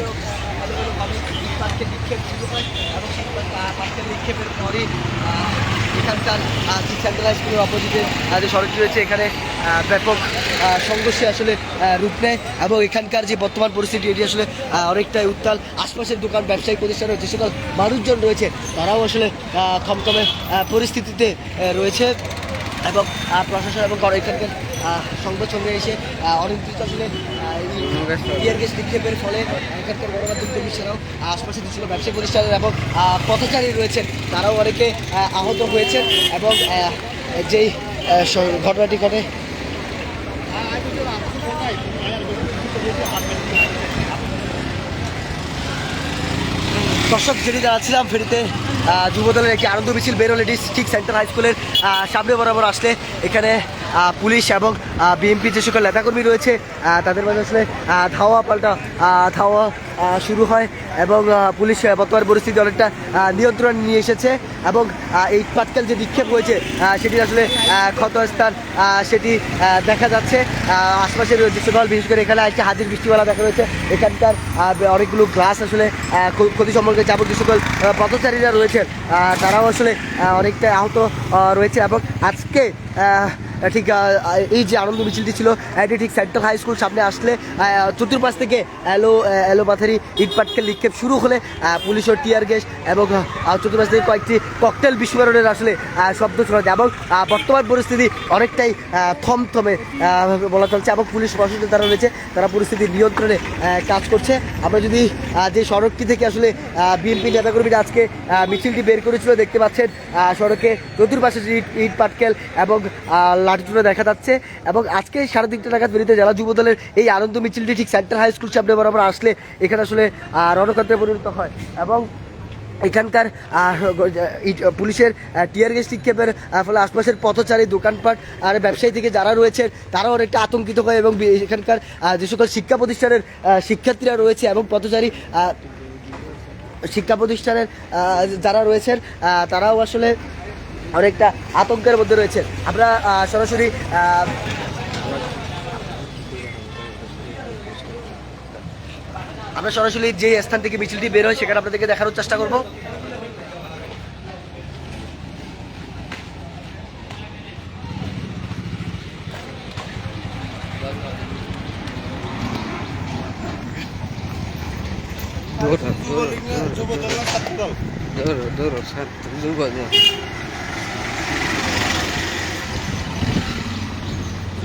এলো এলোমেলোভাবে ইট পাটকেল নিক্ষেপ শুরু হয় এবং সেই পা- নিক্ষেপের পরই এখানকার সেন্ট্রাল স্কুলের অপোজিটে যে সড়কটি রয়েছে এখানে ব্যাপক সংঘর্ষে আসলে রূপ নেয় এবং এখানকার যে বর্তমান পরিস্থিতি এটি আসলে অনেকটাই উত্তাল। আশপাশের দোকান ব্যবসায়িক প্রতিষ্ঠানের যে সকল মানুষজন রয়েছে তারাও আসলে আহ, পরিস্থিতিতে রয়েছে। এবং প্রশাসন এবং এখানকার সংবাদ সঙ্গে এসে অনিয়ন্ত্রিত আসলে টিয়ার গ্যাস নিক্ষেপের ফলে এখানকার গণমাধ্যম কর্মী ছাড়াও আশপাশে যে ছিল ব্যবসায়ী প্রতিষ্ঠানের এবং পথচারী রয়েছেন। তারাও অনেকে আহত হয়েছেন এবং যেই ঘটনাটি ঘটে দর্শক যেটি দাঁড়াচ্ছিলাম ফেরিতে যুবদলের একটি আনন্দ মিছিল বেরোলে ঠিক সেন্ট্রাল হাই স্কুলের সামনে বরাবর আসলে এখানে পুলিশ এবং বিএনপি যে সকল নেতাকর্মী রয়েছে তাদের মাঝে আসলে ধাওয়া পাল্টা ধাওয়া শুরু হয় এবং পুলিশ বর্তমান পরিস্থিতি অনেকটা নিয়ন্ত্রণ নিয়ে এসেছে এবং এই পাটকেল যে নিক্ষেপ হয়েছে সেটি আসলে ক্ষতস্থান সেটি দেখা যাচ্ছে। আহ, আশপাশের যে সকল বিশেষ করে এখানে একটি হাজির বৃষ্টিওয়ালা দেখা রয়েছে এখানকার অনেকগুলো গ্লাস আসলে ক্ষতি সম্পর্কে যাবত যে সকল পথচারীরা রয়েছেন। তারাও আসলে অনেকটা আহত রয়েছে এবং আজকে ঠিক এই যে আনন্দ মিছিলটি ছিল এটি ঠিক সেন্ট্রাল হাই স্কুল সামনে আসলে চতুর্পাশ থেকে এলো এলো পাথারি ইট পাটকেল নিক্ষেপ শুরু হলে আহ, পুলিশ ও টিয়ার গ্যাস এবং চতুর্পাশ থেকে কয়েকটি ককটেল বিস্ফোরণের আসলে শব্দ শোনা যায় এবং বর্তমান পরিস্থিতি অনেকটাই থমথমে বলা চলছে এবং পুলিশ প্রশাসন যারা রয়েছে তারা পরিস্থিতি নিয়ন্ত্রণে কাজ করছে। আমরা যদি যে সড়কটি থেকে আসলে বিএনপি নেতাকর্মীরা আজকে মিছিলটি বের করেছিল দেখতে পাচ্ছেন সড়কে চতুর্পাশে ইট ইট পাটকেল এবং লাঠিচুড়ে দেখা যাচ্ছে এবং আজকে সাড়ে তিনটে নাগাদ বেরিতে জেলা যুব দলের এই আনন্দ মিছিলটি ঠিক সেন্ট্রাল হাই স্কুল সামনে বরাবর আসলে এখানে আসলে আহ, রণক্ষেত্রে পরিণত হয় এবং এখানকার পুলিশের টিয়ার গ্যাস নিক্ষেপের ফলে আশপাশের পথচারী দোকানপাট আর ব্যবসায়ী থেকে যারা রয়েছেন তারাও অনেকটা আতঙ্কিত হয় এবং এখানকার যে সকল শিক্ষা প্রতিষ্ঠানের শিক্ষার্থীরা রয়েছে এবং পথচারী শিক্ষা প্রতিষ্ঠানের যারা রয়েছেন তারাও আসলে অনেকটা আতঙ্কের মধ্যে রয়েছে আমরা সরাসরি আমরা সরাসরি যে স্থান থেকে মিছিলটি বের হয় সেখানে আপনাদেরকে দেখানোর চেষ্টা করব ধরো ধরো ছাত্র যুব